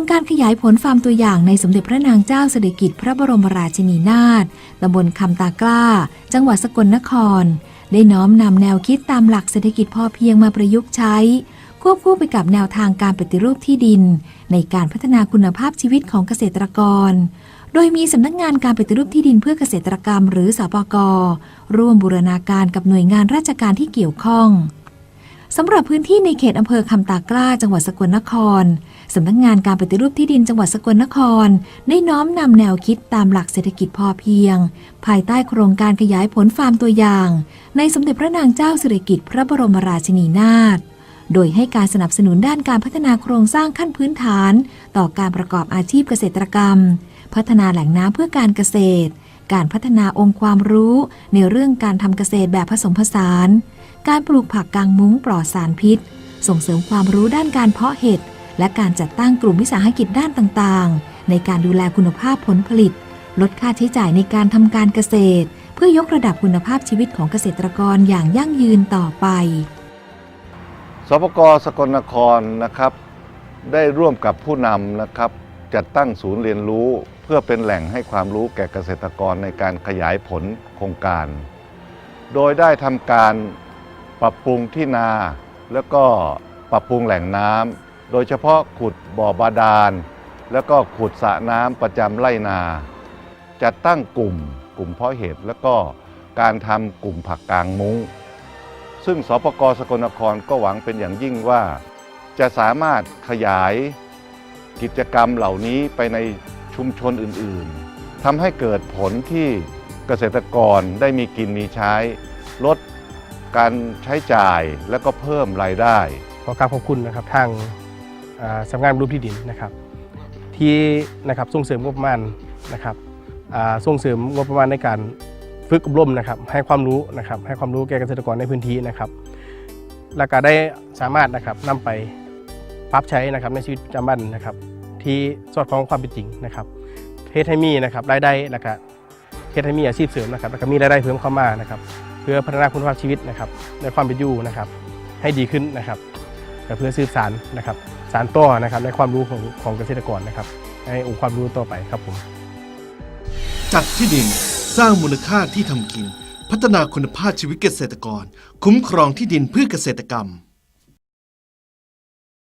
งการขยายผลฟาร์มตัวอย่างในสมเด็จพระนางเจ้าสิริกิติ์พระบรมราชินีนาถตำบลคำตากล้า จังหวัดสกลนคร ได้น้อมนำแนวคิดตามหลักเศรษฐกิจพอเพียงมาประยุกต์ใช้ ควบคู่ไปกับแนวทางการปฏิรูปที่ดิน ในการพัฒนาคุณภาพชีวิตของเกษตรกร โดยมีสำนักงานการปฏิรูปที่ดินเพื่อเกษตรกรรม หรือสปกร่วมบูรณาการกับหน่วยงานราชการที่เกี่ยวข้อง สำหรับพื้นที่ในเขตอำเภอคำตากล้าจังหวัดสกลนครสำนักงานการปฏิรูปที่ดินจังหวัดสกลนคร ได้น้อมนำแนวคิดตามหลักเศรษฐกิจพอเพียง ภายใต้โครงการขยายผลฟาร์มตัวอย่าง ในสมเด็จพระนางเจ้าสิริกิติ์พระบรมราชินีนาถโดยให้การสนับสนุนด้านการพัฒนาโครงสร้างขั้นพื้นฐาน ต่อการประกอบอาชีพเกษตรกรรม พัฒนาแหล่งน้ำเพื่อการเกษตร การพัฒนาองค์ความรู้ในเรื่องการทำเกษตรแบบผสมผสาน การปลูกผักกางมุ้งปลอดสารพิษ ส่งเสริมความรู้ด้านการเพาะเห็ด และการจัดตั้งกลุ่มวิสาหกิจด้านต่างๆ ในการดูแลคุณภาพผลผลิต ลดค่าใช้จ่ายในการทำการเกษตร เพื่อยกระดับคุณภาพชีวิตของเกษตรกรอย่างยั่งยืนต่อไป สปกสกลนครนะครับ ได้ร่วมกับผู้นำนะครับ จัดตั้งศูนย์เรียนรู้เพื่อเป็นแหล่งให้ความรู้แก่เกษตรกรในการขยายผลโครงการ โดยได้ทำการ ปรับปรุงที่นา แล้วก็ปรับปรุงแหล่งน้ำโดยเฉพาะขุดบ่อบาดาล แล้วก็ขุดสระน้ำประจำไร่นา จัดตั้งกลุ่มกลุ่มเพาะเห็ดแล้วก็การทำกลุ่มผักกางมุ้ง ซึ่งสปกสกลนครก็หวังเป็นอย่างยิ่งว่า จะสามารถขยายกิจกรรมเหล่านี้ไปในชุมชนอื่นๆทำให้เกิดผลที่เกษตรกรได้มีกินมีใช้ ลด การใช้จ่ายและก็เพิ่มรายได้ ขอกราบขอบคุณนะครับทางสำนักงานรูปที่ดินนะครับ ที่นะครับส่งเสริมงบประมาณนะครับส่งเสริมงบประมาณในการฝึกอบรมนะครับ ให้ความรู้นะครับ ให้ความรู้แก่เกษตรกรในพื้นที่นะครับ แล้วก็ได้สามารถนะครับนำไปปรับใช้นะครับในชีวิตประจำวันนะครับ ที่สอดคล้องความเป็นจริงนะครับเฮ็ดให้มีนะครับรายได้แล้วก็เฮ็ดให้มีอาชีพเสริมนะครับ แล้วก็มีรายได้เพิ่มเข้ามานะครับ เพื่อพัฒนาคุณภาพชีวิตนะครับในความเป็นอยู่นะครับ ให้ดีขึ้นนะครับและเพื่อสืบสารนะครับ สารต่อนะครับในความรู้ของของเกษตรกรนะครับ ให้องค์ความรู้ต่อไปครับผมจัดที่ดินสร้างมูลค่าที่ทำกิน พัฒนาคุณภาพชีวิตเกษตรกร คุ้มครองที่ดินเพื่อเกษตรกรรม